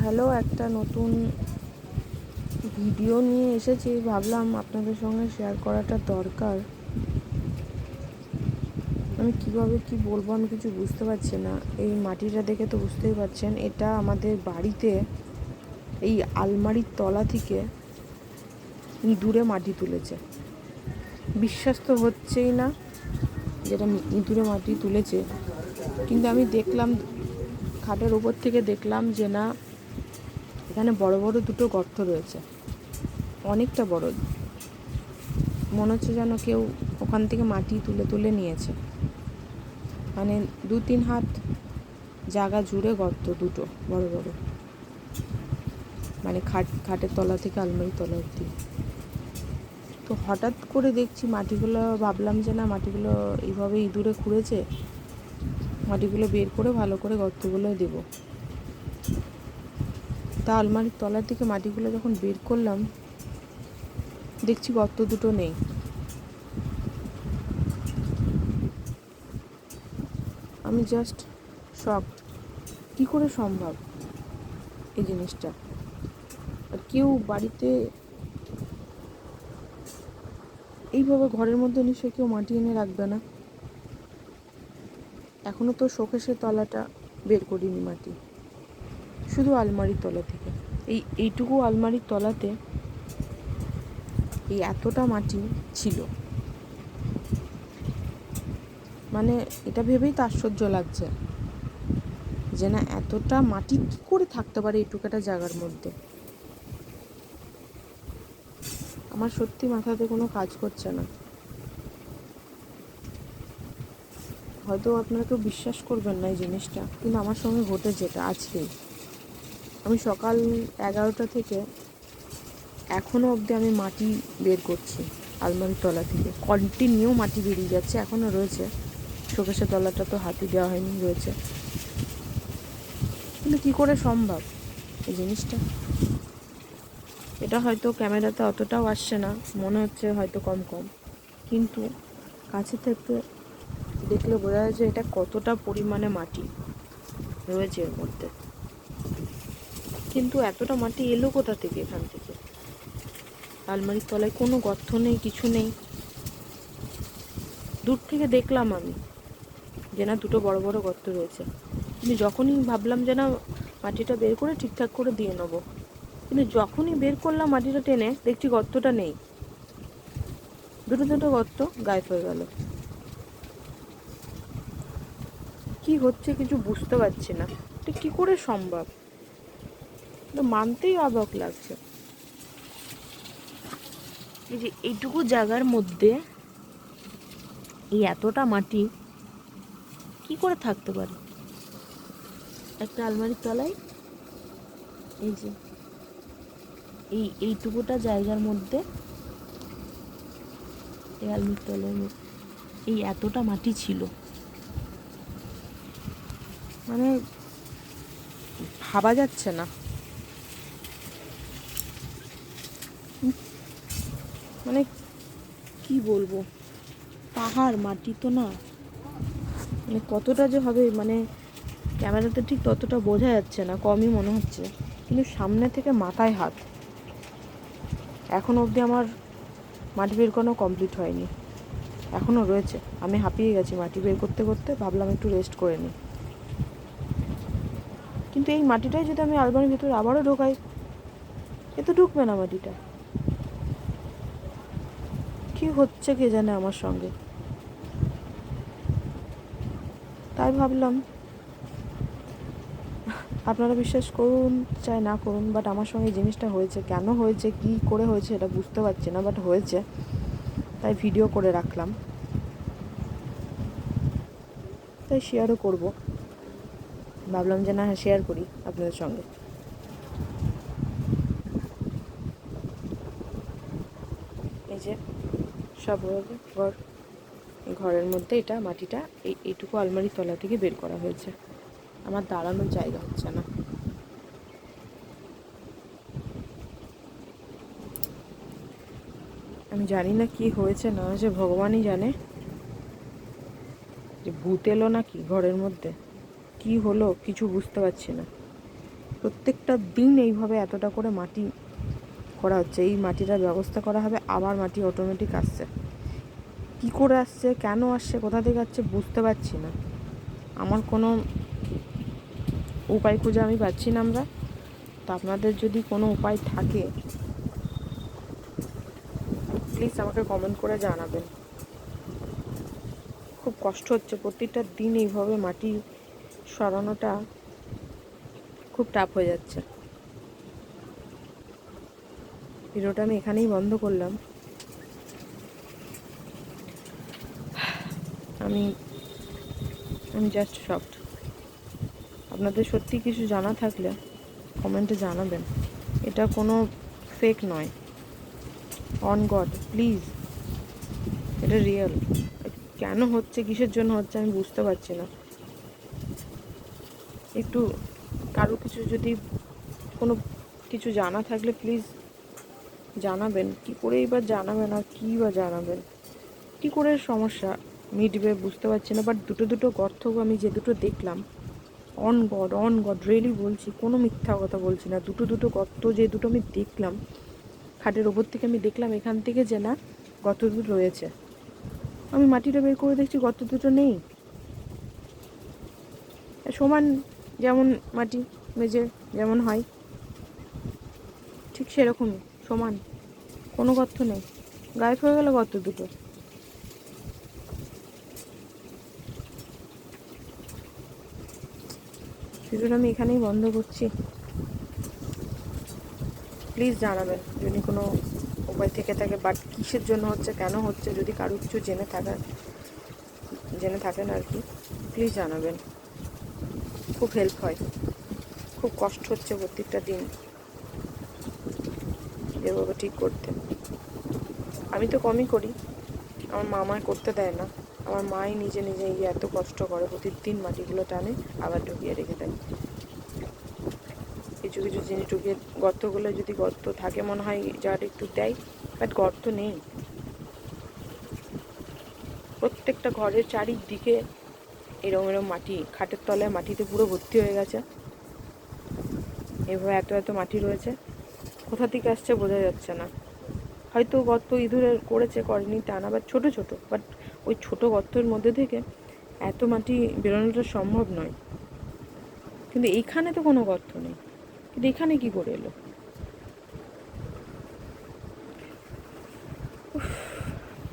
Hello, একটা নতুন video নিয়ে এসেছি। ভাবলাম আপনাদের সঙ্গে শেয়ার করাটা দরকার। আমি কীভাবে কি বলব আমি কিছু বুঝতে পারছি না। এই মাটিটা দেখে তো বুঝতেই পারছেন, এটা আমাদের বাড়িতে, এই আলমারির তলা থেকে ইঁদুরে মাটি তুলেছে। বিশ্বাস তো হচ্ছেই না যেটা ইঁদুরে মাটি তুলেছে। কিন্তু আমি দেখলাম খাটের উপর থেকে দেখলাম যে না, এখানে বড় বড় দুটো গর্ত রয়েছে। অনেকটা বড়। মনে হচ্ছে যেন কেউ ওখান থেকে মাটি তুলে তুলে নিয়েছে। মানে দু তিন হাত জায়গা জুড়ে গর্ত দুটো, বড় বড়। মানে খাট, খাটের তলা থেকে আলমারির তলা অবধি। তো হঠাৎ করে দেখছি মাটিগুলো, ভাবলাম যে না, মাটিগুলো এইভাবে ইঁদুরে খুঁড়েছে। মাটিগুলো বের করে ভালো করে গর্তগুলো দেব। তা আলমারির তলার থেকে মাটিগুলো যখন বের করলাম, দেখছি গর্ত দুটো নেই। আমি জাস্ট শখ কি করে সম্ভব এই জিনিসটা? আর কেউ বাড়িতে এইভাবে ঘরের মধ্যে নিশ্চয়ই কেউ মাটি এনে রাখবে না। এখনও তো শোকেশের তলাটা বের করিনি মাটি। শুধু আলমারির তলা থেকে। এই, এইটুকু আলমারির তলাতে এই এতটা মাটি ছিল। মানে এটা ভেবেই তো আশ্চর্য লাগছে যে না এতটা মাটি কী করে থাকতে পারে এইটুকাটা জায়গার মধ্যে? আমার সত্যি মাথাতে কোনো কাজ করছে না। হয়তো আপনারা কেউ বিশ্বাস করবেন না এই জিনিসটা, কিন্তু আমার সঙ্গে ঘটেছে এটা আজকেই আমি সকাল এগারোটা থেকে এখনও অবধি আমি মাটি বের করছি, আলমারির তলা থেকে। কন্টিনিউ মাটি বেরিয়ে যাচ্ছে এখনও রয়েছে। শোকেশের তলাটা তো হাতি দেওয়া হয়নি, রয়েছে। কিন্তু কী করে সম্ভব এই জিনিসটা? এটা হয়তো ক্যামেরাতে অতটাও আসছে না, মনে হচ্ছে হয়তো কম কম। কিন্তু কাছে থেকে দেখলে বোঝা যায় যে এটা কতটা পরিমাণে মাটি রয়েছে এর মধ্যে। কিন্তু এতটা মাটি এলো কোথা থেকে এখান থেকে? আলমারির তলায় কোনো গর্ত নেই, কিছু নেই। দূর থেকে দেখলাম আমি যে না দুটো বড় বড় গর্ত রয়েছে। কিন্তু যখনই ভাবলাম যে না মাটিটা বের করে ঠিকঠাক করে দিয়ে নেব, কিন্তু যখনই বের করলাম মাটিটা টেনে, দেখছি গর্তটা নেই। দুটো দুটো গর্ত গায়েব হয়ে গেল। কি হচ্ছে কিছু বুঝতে পারছি না। এটা কি করে সম্ভব? মানতেই অবাক লাগছে। এই যে এইটুকু জায়গার মধ্যে এই এতটা মাটি কি করে থাকতে পারে? একটা আলমারির তলায়? এই যে এই এইটুকুটা জায়গার মধ্যে এই আলমির তলার এই এতটা মাটি ছিল। মানে ভাবা যাচ্ছে না। মানে কি বলব? পাহাড়, মাটি তো না। মানে কতটা যে হবে মানে ক্যামেরাতে ঠিক ততটা বোঝা যাচ্ছে না, কমই মনে হচ্ছে। কিন্তু সামনে থেকে মাথায় হাত। এখন অবধি আমার মাটি বের করানো কমপ্লিট হয়নি। এখনও রয়েছে। আমি হাঁপিয়ে গেছি মাটি বের করতে করতে। ভাবলাম একটু রেস্ট করে নিই। কিন্তু এই মাটিটাই যদি আমি আলমারির ভিতরে আবারও ঢোকাই, এ তো ঢুকবে না মাটিটা। কি হচ্ছে কে জানে আমার সঙ্গে? তাই ভাবলাম, আপনারা বিশ্বাস করুন, চাই না করুন বাট আমার সঙ্গে জিনিসটা হয়েছে, কেন হয়েছে, কি করে হয়েছে এটা বুঝতে পারছি না বাট হয়েছে, তাই ভিডিও করে রাখলাম। তাই শেয়ারও করব। ভাবলাম যে না হ্যাঁ শেয়ার করি আপনাদের সঙ্গে। এই যে, সব ঘর, ঘরের মধ্যে এটা, মাটিটা, এই, এইটুকু আলমারির তলা থেকে বের করা হয়েছে। আমার দাঁড়ানোর জায়গা হচ্ছে না। আমি জানি না কি হয়েছে, না যে ভগবানই জানে। যে ভূত এলো নাকি ঘরের মধ্যে? কি হলো কিছু বুঝতে পারছি না। প্রত্যেকটা দিন এইভাবে এতটা করে মাটি করা হচ্ছে, এই মাটিটার ব্যবস্থা করা হবে, আবার মাটি অটোমেটিক আসছে। কী করে আসছে, কেন আসছে, কোথা থেকে আসছে বুঝতে পারছি না। আমার কোনো উপায় খুঁজে আমি পাচ্ছি না আমরা। তো আপনাদের যদি কোনো উপায় থাকে প্লিজ আমাকে কমেন্ট করে জানাবেন। খুব কষ্ট হচ্ছে, প্রত্যেকটা দিন এইভাবে মাটি সরানোটা খুব টাফ হয়ে যাচ্ছে। ভিডিওটা আমি এখানেই বন্ধ করলাম। আমি আমি জাস্ট শকড আপনাদের সত্যি কিছু জানা থাকলে কমেন্টে জানাবেন। এটা কোনো ফেক নয়। অন গড প্লিজ এটা রিয়েল কেন হচ্ছে, কিসের জন্য হচ্ছে, আমি বুঝতে পারছি না। একটু কারও কিছু যদি কোনো কিছু জানা থাকলে প্লিজ জানাবেন। কি করে এবার জানাবেন আর কী বা জানাবেন? কী করে সমস্যা? মিটবে বুঝতে পারছি না বাট দুটো দুটো গর্ত আমি যে দুটো দেখলাম on god on god really বলছি, কোনো মিথ্যা কথা বলছি না। দুটো দুটো গর্ত যে দুটো আমি দেখলাম, খাটের ওপর থেকে আমি দেখলাম, এখান থেকে যে না গর্ত দুটো রয়েছে। আমি মাটিটা বের করে দেখছি, গর্ত দুটো নেই। সমান যেমন মাটি, মেঝে যেমন হয়, ঠিক সেরকমই, সমান, কোনো গর্ত নেই। গায়েব হয়ে গেল গর্ত দুটো। ভিডিওটা আমি এখানেই বন্ধ করছি। প্লিজ জানাবেন, যদি কোনো উপায় থেকে থাকে, বাট কিসের জন্য হচ্ছে, কেন হচ্ছে, যদি কারও কিছু জেনে থাকেন জেনে থাকেন আর কি, প্লিজ জানাবেন। খুব হেল্প হয়। খুব কষ্ট হচ্ছে প্রত্যেকটা দিন। এভাবে ঠিক করতে। আমি তো কমই করি। আমার মা আমায় করতে দেয় না। আমার মাই নিজে নিজে গিয়ে এত কষ্ট করে প্রতিদিন মাটিগুলো টানে, আবার ঢুকিয়ে রেখে দেয়। কিছু কিছু জিনিস ঢুকিয়ে, গর্তগুলো যদি গর্ত থাকে মনে হয় যার একটু দেয় বাট গর্ত নেই। প্রত্যেকটা ঘরের চারিদিকে এরম এরম মাটি, খাটের তলায় মাটিতে পুরো ভর্তি হয়ে গেছে। এভাবে এত এত মাটি রয়েছে। কোথা থেকে আসছে বোঝা যাচ্ছে না। হয়তো গর্ত ইঁদুরে করেছে, করেনি, তা না বাট ছোটো ছোটো বাট ওই ছোটো গর্তের মধ্যে থেকে এত মাটি বেরোনোটা সম্ভব নয়। কিন্তু এইখানে তো কোনো গর্ত নেই। কিন্তু এখানে কি করে এলো?